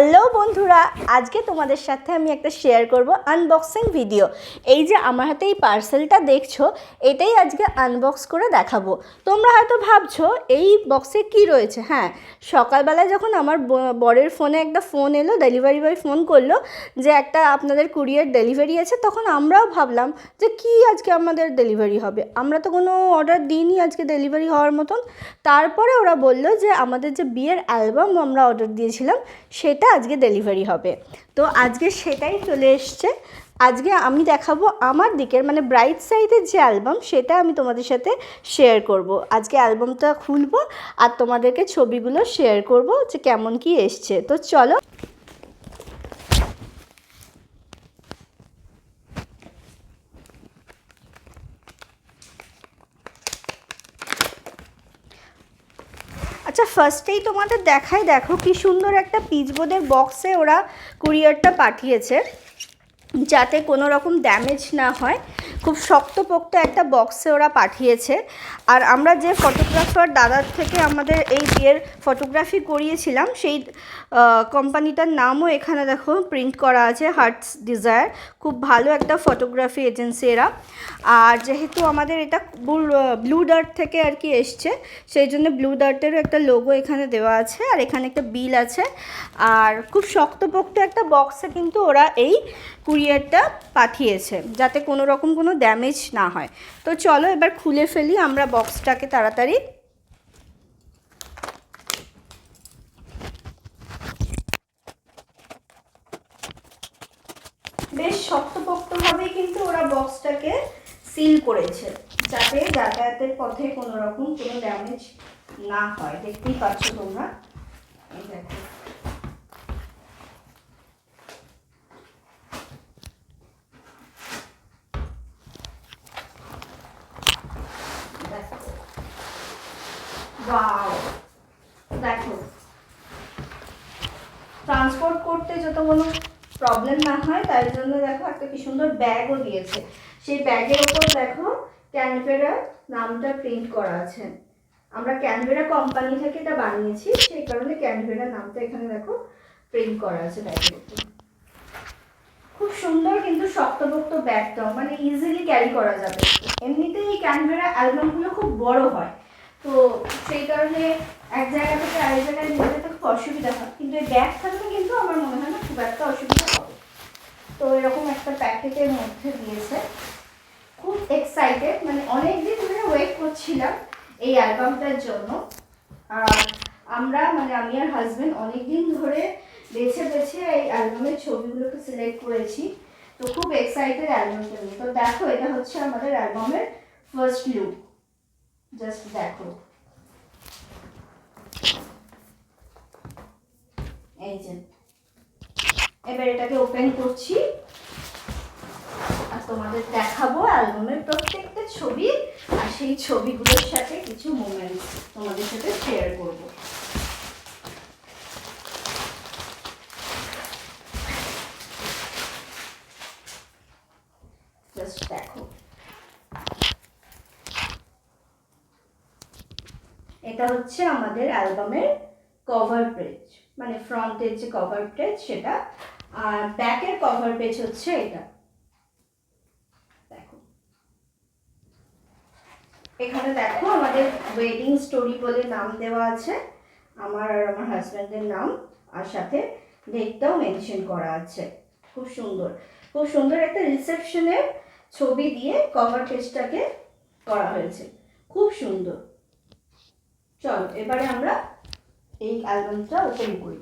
Hello বন্ধুরা, আজকে তোমাদের সাথে আমি একটা শেয়ার করব আনবক্সিং ভিডিও এই যে আমার হাতে এই পার্সেলটা দেখছ, এটাই আজকে আনবক্স করে দেখাবো। তোমরা হয়তো ভাবছ, এই বক্সে কি রয়েছে? হ্যাঁ সকালবেলায় যখন আমার বরের ফোনে একটা ফোন এলো ডেলিভারি বয় ফোন করল যে একটা আপনাদের কুরিয়ার ডেলিভারি আছে, তখন আমরাও ভাবলাম যে কি আজকে আমাদের ডেলিভারি হবে? আমরা তো কোনো অর্ডার দিইনি আজকে ডেলিভারি হওয়ার মতন। তারপরে ওরা বলল যে আমাদের যে বিয়ের অ্যালবাম আমরা অর্ডার দিয়েছিলাম, সেটা আজকে ডেলিভারি হবে। তো আজকে সেটাই চলে এসছে। আজকে আমি দেখাবো আমার দিকের মানে ব্রাইট সাইডের যে অ্যালবাম সেটা আমি তোমাদের সাথে শেয়ার করব। আজকে অ্যালবামটা খুলবো আর তোমাদেরকে ছবিগুলো শেয়ার করব যে কেমন কি এসছে। তো চলো আচ্ছা ফার্স্টেই তোমাদের দেখাই দেখো কি সুন্দর একটা পিচবোর্ডের বক্সে ওরা কুরিয়ারটা পাঠিয়েছে। যাতে কোনো রকম ড্যামেজ না হয়, খুব শক্তপোক্ত একটা বক্সে ওরা পাঠিয়েছে। আর আমরা যে ফটোগ্রাফার দাদার থেকে আমাদের এই বিয়ের ফটোগ্রাফি করিয়েছিলাম, সেই কোম্পানিটার নামও এখানে দেখো প্রিন্ট করা আছে হার্টস ডিজায়ার খুব ভালো একটা ফটোগ্রাফি এজেন্সি এরা। আর যেহেতু আমাদের এটা ব্লু ডার্ট থেকে আর কি এসছে, সেই জন্য ব্লু ডার্টেরও একটা লোগো এখানে দেওয়া আছে, আর এখানে একটা বিল আছে। আর খুব শক্তপোক্ত একটা বক্সে কিন্তু ওরা এই কুরিয়ারটা পাঠিয়েছে, যাতে কোনো রকম কোনো ড্যামেজ না হয়। তো চলো এবার খুলে ফেলি, আমরা বক্সটাকে তাড়াতাড়ি। বেশ শক্তপোক্তভাবেই কিন্তু ওরা বক্সটাকে সিল করেছে, যাতে যাতায়াতের পথে কোনো রকম কোনো ড্যামেজ না হয়। দেখতেই পাচ্ছ তোমরা। দেখো Wow! দেখো ট্রান্সপোর্ট করতে যত কোনো প্রবলেম না হয় তার জন্য দেখো একটা কি সুন্দর ব্যাগও দিয়েছে। সেই ব্যাগের ওপর দেখো ক্যানভেরা নামটা প্রিন্ট করা আছে। আমরা ক্যানভেরা কোম্পানি থেকে এটা বানিয়েছি, সেই কারণে ক্যানভেরা নামটা এখানে দেখো প্রিন্ট করা আছে ব্যাগের উপর খুব সুন্দর কিন্তু শক্তপোক্ত ব্যাগটাও মানে ইজিলি ক্যারি করা যাবে। এমনিতেই এই ক্যানভেরা অ্যালবামগুলো খুব বড় হয়। তো সেই কারণে এক জায়গা থেকে আরেক জায়গায় নিয়ে যেতে খুব অসুবিধা হয়। কিন্তু এই ব্যাগ থাকলে কিন্তু আমার মনে হয় না খুব একটা অসুবিধা হবে। তো এরকম একটা প্যাকেটের মধ্যে দিয়েছে। খুব এক্সাইটেড মানে অনেক দিন ধরে ওয়েট করছিলাম এই অ্যালবামটার জন্য। আর আমরা মানে আমি আর হাজবেন্ড অনেক দিন ধরে বেছে বেছে এই অ্যালবামের ছবিগুলোকে সিলেক্ট করেছি। তো খুব এক্সাইটেড অ্যালবামটা নিয়ে। তো দেখো, এটা হচ্ছে আমাদের অ্যালবামের ফার্স্ট লুক জাস্ট দেখো। এই যে। এবার এটাকে ওপেন করছি। আর তোমাদের দেখাবো অ্যালবামের প্রত্যেকটা ছবি আর সেই ছবিগুলোর সাথে কিছু মোমেন্টস তোমাদের সাথে শেয়ার করব। জাস্ট দেখো। এটা হচ্ছে আমাদের অ্যালবামের কভার পেজ মানে ফ্রন্টের যে কভার পেজ সেটা আর ব্যাকের কভার পেজ হচ্ছে এটা। দেখো। এখানে দেখো আমাদের ওয়েডিং স্টোরি বলে নাম দেওয়া আছে। আমার আর আমার হাজব্যান্ডের নাম। আর সাথে ডেটটাও মেনশন করা আছে। খুব সুন্দর। খুব সুন্দর একটা রিসেপশনের ছবি দিয়ে কভার পেজটাকে করা হয়েছে। খুব সুন্দর। চলো, এবারে আমরা এই অ্যালবামটা ওপেন করি।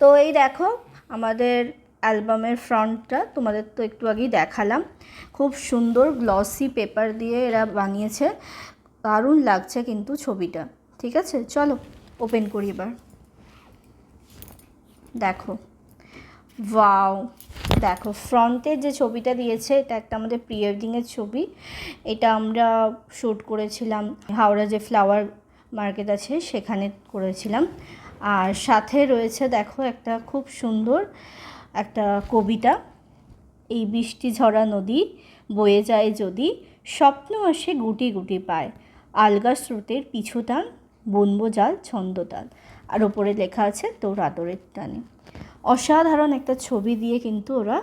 তো এই দেখো আমাদের অ্যালবামের ফ্রন্টটা তোমাদের তো একটু আগেই দেখালাম। খুব সুন্দর গ্লসি পেপার দিয়ে এরা বানিয়েছে। দারুণ লাগছে কিন্তু ছবিটা। ঠিক আছে? চলো ওপেন করি এবার। দেখো। ওয়াও দেখো ফ্রন্টের যে ছবিটা দিয়েছে, এটা একটা আমাদের প্রি ওয়েডিংয়ের ছবি। এটা আমরা শ্যুট করেছিলাম। হাওড়া যে ফ্লাওয়ার মার্কেট আছে, সেখানে করেছিলাম। আর সাথে রয়েছে, দেখো, একটা খুব সুন্দর একটা কবিতা। এই বৃষ্টি ঝরা নদী বয়ে যায় যদি, স্বপ্ন আসে গুটি গুটি পায়। আলগা স্রোতের পিছুটান বনবো জাল ছন্দতাল আর ওপরে লেখা আছে, তোর আদরের টানে। অসাধারণ একটা ছবি দিয়ে কিন্তু ওরা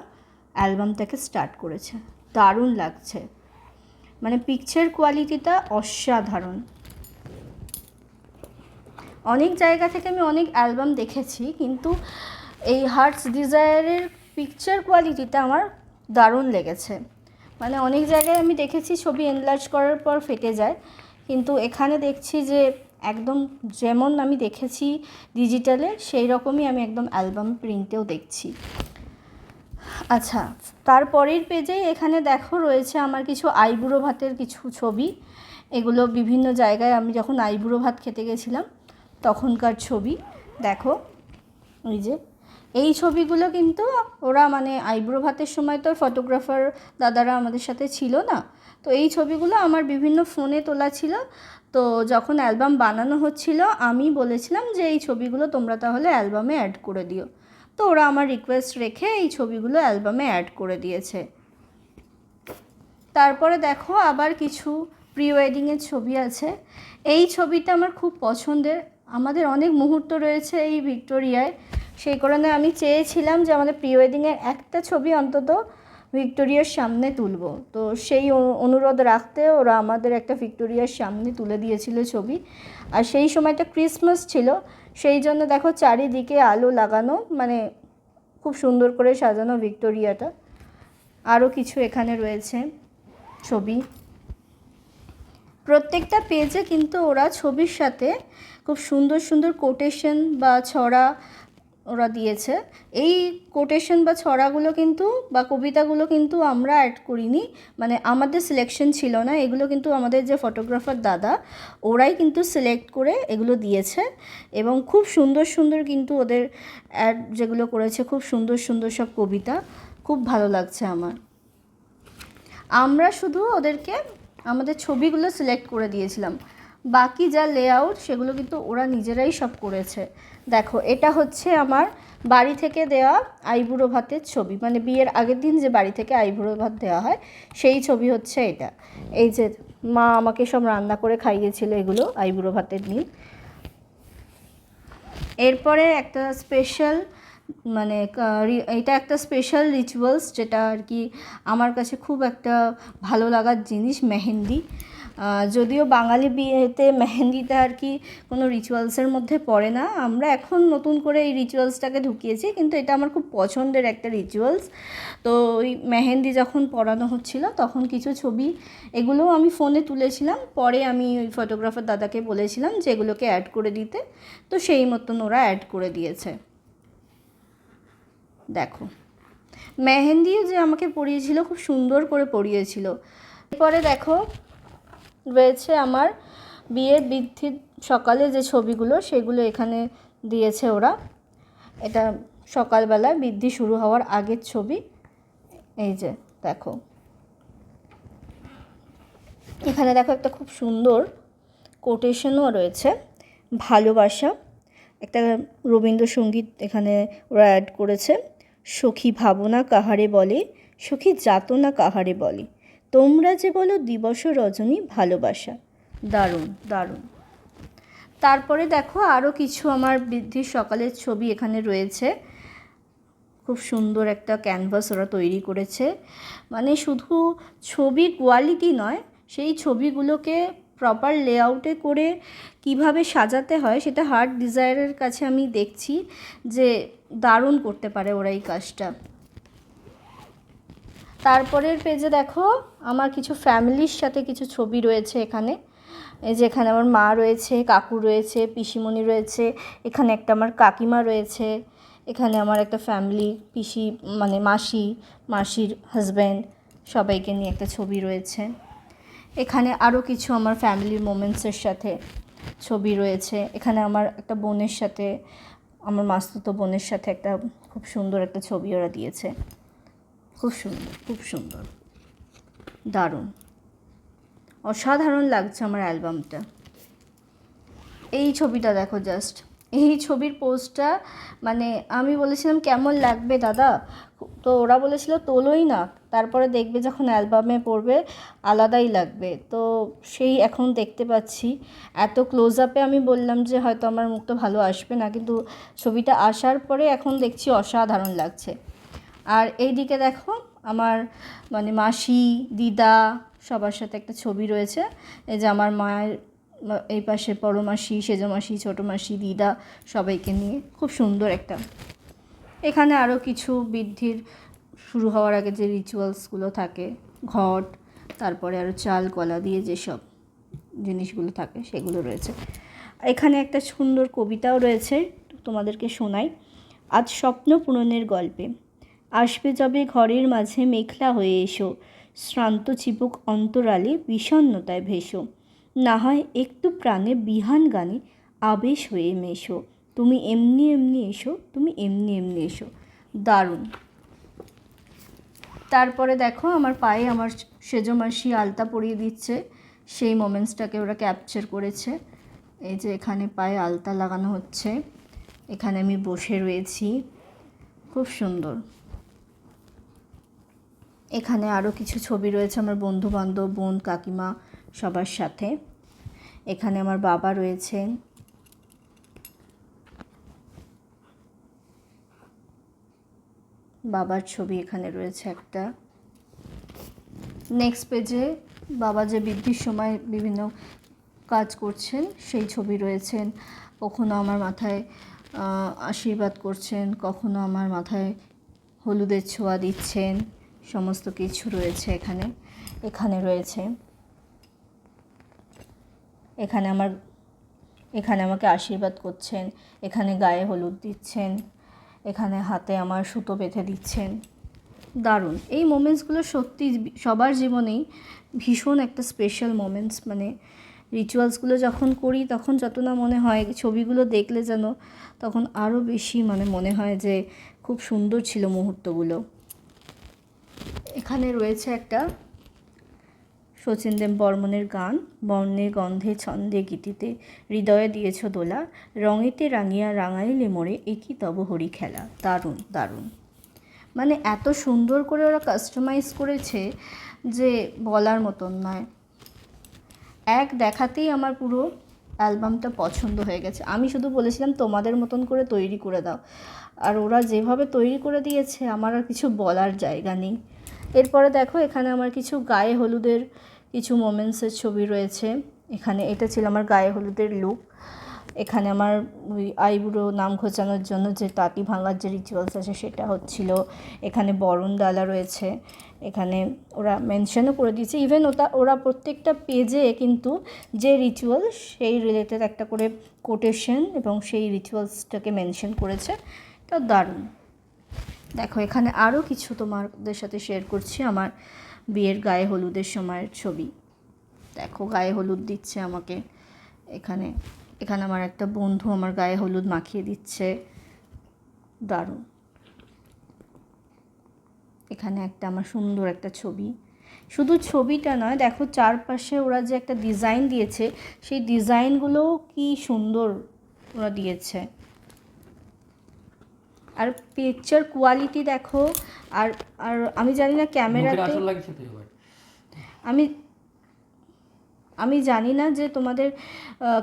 অ্যালবামটাকে স্টার্ট করেছে। দারুণ লাগছে। মানে পিকচার কোয়ালিটিটা অসাধারণ। অনেক জায়গা থেকে আমি অনেক অ্যালবাম দেখেছি, কিন্তু এই হার্টস ডিজায়ারের পিকচার কোয়ালিটিটা আমার দারুণ লেগেছে। মানে অনেক জায়গায় আমি দেখেছি ছবি এনলার্জ করার পর ফেটে যায়, কিন্তু এখানে দেখছি যে একদম যেমন আমি দেখেছি ডিজিটালে সেই রকমই আমি একদম অ্যালবাম প্রিন্টেও দেখছি। আচ্ছা তারপরের পেজেই এখানে দেখো রয়েছে আমার কিছু আইবুড়ো ভাতের কিছু ছবি। এগুলো বিভিন্ন জায়গায় আমি যখন আইবুড়ো ভাত খেতে গেছিলাম তখনকার ছবি। দেখো ওই যে। এই ছবিগুলো কিন্তু ওরা মানে আইব্রো ভাতের সময় তো ফটোগ্রাফার দাদারা আমাদের সাথে ছিল না। তো এই ছবিগুলো আমার বিভিন্ন ফোনে তোলা ছিল। তো যখন অ্যালবাম বানানো হচ্ছিল, আমি বলেছিলাম যে এই ছবিগুলো তোমরা তাহলে অ্যালবামে অ্যাড করে দিও। তো ওরা আমার রিকোয়েস্ট রেখে এই ছবিগুলো অ্যালবামে অ্যাড করে দিয়েছে। তারপরে দেখো আবার কিছু প্রি ওয়েডিংয়ের ছবি আছে। এই ছবিটা আমার খুব পছন্দের। আমাদের অনেক মুহূর্ত রয়েছে এই ভিক্টোরিয়ায়। সেই কারণে আমি চেয়েছিলাম যে আমাদের প্রি ওয়েডিংয়ের একটা ছবি অন্তত ভিক্টোরিয়ার সামনে তুলব। তো সেই অনু- অনুরোধ রাখতে ওরা আমাদের একটা ভিক্টোরিয়ার সামনে তুলে দিয়েছিল ছবি। আর সেই সময়টা ক্রিসমাস ছিল, সেই জন্য দেখো চারিদিকে আলো লাগানো মানে খুব সুন্দর করে সাজানো ভিক্টোরিয়াটা। আরও কিছু এখানে রয়েছে ছবি। প্রত্যেকটা পেজে কিন্তু ওরা ছবির সাথে খুব সুন্দর সুন্দর কোটেশন বা ছড়া ওরা দিয়েছে। এই কোটেশন বা ছড়াগুলো কিন্তু বা কবিতাগুলো কিন্তু আমরা অ্যাড করিনি। মানে আমাদের সিলেকশন ছিল না, এগুলো কিন্তু আমাদের যে ফটোগ্রাফার দাদা, ওরাই কিন্তু সিলেক্ট করে এগুলো দিয়েছে। এবং খুব সুন্দর সুন্দর কিন্তু ওদের অ্যাড যেগুলো করেছে, খুব সুন্দর সুন্দর সব কবিতা। খুব ভালো লাগছে আমার। আমরা শুধু ওদেরকে, আমাদের ছবিগুলো সিলেক্ট করে দিয়েছিলাম। বাকি যা লেআউট সেগুলো কিন্তু ওরা নিজেরাই সব করেছে। দেখো, এটা হচ্ছে আমার বাড়ি থেকে দেওয়া আইবুড়ো ভাতের ছবি। মানে বিয়ের আগের দিন যে বাড়ি থেকে আইবুড়ো ভাত দেওয়া হয়, সেই ছবি হচ্ছে এটা। এই যে মা আমাকে সব রান্না করে খাইয়েছিল এগুলো, আইবুড়ো ভাতের দিন এরপরে একটা স্পেশাল মানে এটা একটা স্পেশাল রিচুয়ালস যেটা আর কি আমার কাছে খুব একটা ভালো লাগার জিনিস, মেহেন্দি। যদিও বাঙালি বিয়েতে মেহেন্দিটা আর কি কোনো রিচুয়ালসের মধ্যে পড়ে না, আমরা এখন নতুন করে এই রিচুয়ালসটাকে ঢুকিয়েছি, কিন্তু এটা আমার খুব পছন্দের একটা রিচুয়ালস তো ওই মেহেন্দি যখন পড়ানো হচ্ছিল, তখন কিছু ছবি এগুলোও আমি ফোনে তুলেছিলাম, পরে আমি ওই ফটোগ্রাফার দাদাকে বলেছিলাম যে এগুলোকে অ্যাড করে দিতে, তো সেই মতন ওরা অ্যাড করে দিয়েছে। দেখো মেহেন্দিও যে আমাকে পরিয়েছিল, খুব সুন্দর করে পরিয়েছিল। এরপরে দেখো রয়েছে আমার বিয়ের বৃদ্ধির সকালে যে ছবিগুলো, সেগুলো এখানে দিয়েছে ওরা। এটা সকালবেলা বৃদ্ধি শুরু হওয়ার আগের ছবি। এই যে, দেখো। এখানে দেখো একটা খুব সুন্দর কোটেশনও রয়েছে। ভালোবাসা। একটা রবীন্দ্রসঙ্গীত এখানে ওরা অ্যাড করেছে। সখী ভাবনা কাহারে বলে, সখী যাতনা কাহারে বলে। তোমরা যে বলো দিবস রজনী ভালোবাসা। দারুণ দারুণ। তারপরে দেখো আরও কিছু আমার বৃদ্ধির সকালের ছবি এখানে রয়েছে। খুব সুন্দর একটা ক্যানভাস ওরা তৈরি করেছে। মানে শুধু ছবি কোয়ালিটি নয়, সেই ছবিগুলোকে প্রপার লেআউটে করে কীভাবে সাজাতে হয় সেটা হার্ট ডিজায়ারের কাছে আমি দেখছি যে দারুণ করতে পারে ওরা এই কাজটা। তারপরের পেজে দেখো, আমার কিছু ফ্যামিলির সাথে কিছু ছবি রয়েছে এখানে। এই যে এখানে আমার মা রয়েছে, কাকু রয়েছে, পিসিমণি রয়েছে, এখানে একটা আমার কাকিমা রয়েছে, এখানে আমার একটা ফ্যামিলি পিসি মানে মাসি, মাসির হাজব্যান্ড সবাইকে নিয়ে একটা ছবি রয়েছে। এখানে আরও কিছু আমার ফ্যামিলির মোমেন্টসের সাথে ছবি রয়েছে। এখানে আমার একটা বোনের সাথে, আমার মাস্তুতো বোনের সাথে একটা খুব সুন্দর একটা ছবি ওরা দিয়েছে। খুব সুন্দর খুব সুন্দর। দারুণ। অসাধারণ লাগছে আমার অ্যালবামটা। এই ছবিটা দেখো জাস্ট এই ছবির পোস্টটা মানে আমি বলেছিলাম, কেমন লাগবে দাদা? তো ওরা বলেছিল, তোলোই না। তারপরে দেখবে যখন অ্যালবামে পড়বে, আলাদাই লাগবে। তো সেই এখন দেখতে পাচ্ছি। এত ক্লোজ আপে আমি বললাম যে, হয়তো আমার মুখটা ভালো আসবে না। কিন্তু ছবিটা আসার পরে এখন দেখছি অসাধারণ লাগছে। আর এই দিকে দেখো আমার মানে মাসি, দিদা সবার সাথে একটা ছবি রয়েছে। এই যে আমার মায়ের এই পাশে বড় মাসি, সেজো মাসি, ছোটো মাসি, দিদা সবাইকে নিয়ে খুব সুন্দর একটা। এখানে আরও কিছু বৃদ্ধির শুরু হওয়ার আগে যে রিচুয়ালসগুলো থাকে, ঘট, তারপরে আরও চাল, কলা দিয়ে যেসব জিনিসগুলো থাকে সেগুলো রয়েছে। এখানে একটা সুন্দর কবিতাও রয়েছে, তোমাদেরকে শোনাই। আজ স্বপ্ন পূরণের গল্পে। আসবে যবে ঘরের মাঝে মেঘলা হয়ে এসো। শ্রান্ত চিবুক অন্তরালে বিষণ্ণতায় ভেসো। না হয় একটু প্রাণে বিহান গানে আবেশ হয়ে মেশো। তুমি এমনি এমনি এসো, তুমি এমনি এমনি এসো। দারুণ। তারপরে দেখো আমার পায়ে আমার সেজো মাসি আলতা পরিয়ে দিচ্ছে। সেই মোমেন্টসটাকে ওরা ক্যাপচার করেছে। এই যে এখানে পায়ে আলতা লাগানো হচ্ছে। এখানে আমি বসে রয়েছি। খুব সুন্দর। এখানে আরও কিছু ছবি রয়েছে আমার বন্ধু বান্ধব বোন, কাকিমা সবার সাথে। এখানে আমার বাবা রয়েছেন বাবার ছবি এখানে রয়েছে একটা। নেক্সট পেজে বাবা যে বৃদ্ধির সময় বিভিন্ন কাজ করছেন, সেই ছবি রয়েছেন। কখনো আমার মাথায় আশীর্বাদ করছেন, কখনো আমার মাথায় হলুদের ছোঁয়া দিচ্ছেন। সমস্ত কিছু রয়েছে এখানে। এখানে রয়েছে। এখানে আমার, এখানে আমাকে আশীর্বাদ করছেন। এখানে গায়ে হলুদ দিচ্ছেন। এখানে হাতে আমার সুতো বেঁধে দিচ্ছেন। দারুণ। এই মোমেন্টসগুলো সত্যি সবার জীবনেই ভীষণ একটা স্পেশাল মোমেন্টস মানে রিচুয়ালসগুলো যখন করি, তখন যত না মনে হয়, ছবিগুলো দেখলে যেন তখন আরও বেশি মানে মনে হয় যে খুব সুন্দর ছিল মুহূর্তগুলো। এখানে রয়েছে একটা শচীন দেব বর্মনের গান। বর্ণে গন্ধে ছন্দে গীতিতে হৃদয়ে দিয়েছ দোলা। রঙেতে রাঙিয়া রাঙাইলে মোড়ে একই তব হরি খেলা। দারুণ দারুণ। মানে এত সুন্দর করে ওরা কাস্টমাইজ করেছে যে বলার মতন নয়। এক দেখাতেই আমার পুরো অ্যালবামটা পছন্দ হয়ে গেছে। আমি শুধু বলেছিলাম, তোমাদের মতন করে তৈরি করে দাও। আর ওরা যেভাবে তৈরি করে দিয়েছে, আমার আর কিছু বলার জায়গা নেই। এরপরে দেখো, এখানে আমার কিছু গায়ে হলুদের কিছু মোমেন্টসের ছবি রয়েছে। এখানে এটা ছিল আমার গায়ে হলুদের লুক এখানে আমার ওই আইবুড়ো নাম ঘোচানোর জন্য যে তাঁতি ভাঙার যে রিচুয়ালস আছে সেটা হচ্ছিল। এখানে বরণ ডালা রয়েছে। এখানে ওরা মেনশনও করে দিয়েছে। ইভেন ওটা, ওরা প্রত্যেকটা পেজে কিন্তু যে রিচুয়াল সেই রিলেটেড একটা করে কোটেশন এবং সেই রিচুয়ালসটাকে মেনশন করেছে। তা দারুণ। দেখো, এখানে আরও কিছু তোমাদের সাথে শেয়ার করছি আমার বিয়ের গায়ে হলুদের সময়ের ছবি। দেখো, গায়ে হলুদ দিচ্ছে আমাকে। এখানে এখানে আমার একটা বন্ধু আমার গায়ে হলুদ মাখিয়ে দিচ্ছে। দারুণ। এখানে একটা আমার সুন্দর একটা ছবি। শুধু ছবিটা নয়, দেখো চারপাশে ওরা যে একটা ডিজাইন দিয়েছে, সেই ডিজাইনগুলোও কি সুন্দর ওরা দিয়েছে। আর পিকচার কোয়ালিটি দেখো আর আর আমি জানি না ক্যামেরাতে আমি আমি জানি না যে তোমাদের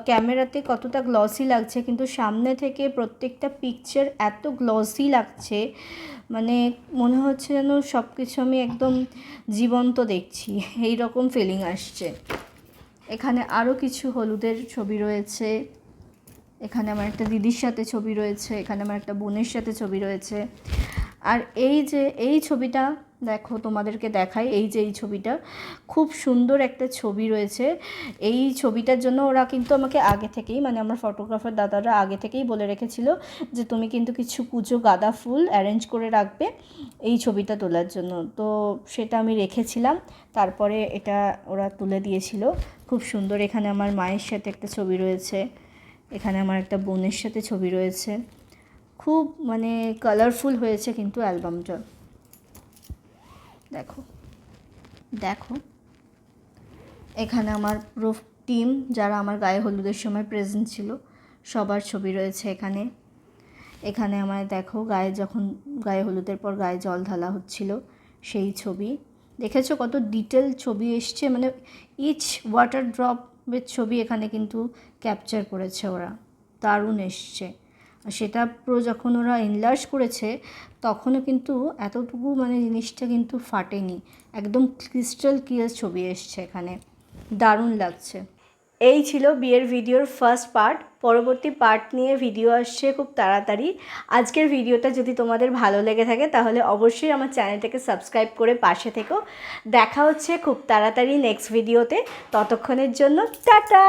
ক্যামেরাতে কতটা গ্লসি লাগছে কিন্তু সামনে থেকে প্রত্যেকটা পিকচার এত গ্লসি লাগছে মানে মনে হচ্ছে যেন সব কিছু আমি একদম জীবন্ত দেখছি এই রকম ফিলিং আসছে। এখানে আরও কিছু হলুদের ছবি রয়েছে। এখানে আমার একটা দিদির সাথে ছবি রয়েছে, এখানে আমার একটা বোনের সাথে ছবি রয়েছে। আর এই যে, এই ছবিটা দেখো, তোমাদেরকে দেখাই, এই যে এই ছবিটা, খুব সুন্দর একটা ছবি রয়েছে। এই ছবিটার জন্য ওরা কিন্তু আমাকে আগে থেকেই মানে আমার ফটোগ্রাফার দাদারা আগে থেকেই বলে রেখেছিল যে, তুমি কিন্তু কিছু কুচো গাঁদা ফুল অ্যারেঞ্জ করে রাখবে এই ছবিটা তোলার জন্য। তো সেটা আমি রেখেছিলাম, তারপরে এটা ওরা তুলে দিয়েছিল। খুব সুন্দর এখানে আমার মায়ের সাথে একটা ছবি রয়েছে। এখানে আমার একটা বোনের সাথে ছবি রয়েছে। খুব মানে কালারফুল হয়েছে কিন্তু অ্যালবামটা। দেখো দেখো। এখানে আমার পুরো টিম যারা আমার গায়ে হলুদের সময় প্রেজেন্ট ছিল, সবার ছবি রয়েছে এখানে। এখানে আমার দেখো, গায়ে যখন গায়ে হলুদের পর গায়ে জল ঢালা হচ্ছিল, সেই ছবি। দেখেছ কত ডিটেল ছবি এসছে? মানে ইচ ওয়াটার ড্রপের ছবি এখানে কিন্তু ক্যাপচার করেছে ওরা। দারুণ এসছে। আর সেটা পুরো যখন ওরা এনলার্জ করেছে, তখনও কিন্তু এতটুকু মানে জিনিসটা কিন্তু ফাটেনি। একদম ক্রিস্টাল ক্লিয়ার ছবি এসছে এখানে। দারুণ লাগছে। এই ছিল বিয়ের ভিডিওর ফার্স্ট পার্ট পরবর্তী পার্ট নিয়ে ভিডিও আসছে খুব তাড়াতাড়ি। আজকের ভিডিওটা যদি তোমাদের ভালো লেগে থাকে, তাহলে অবশ্যই আমার চ্যানেলটাকে সাবস্ক্রাইব করে পাশে থেকো। দেখা হচ্ছে খুব তাড়াতাড়ি নেক্সট ভিডিওতে ততক্ষণের জন্য টাটা!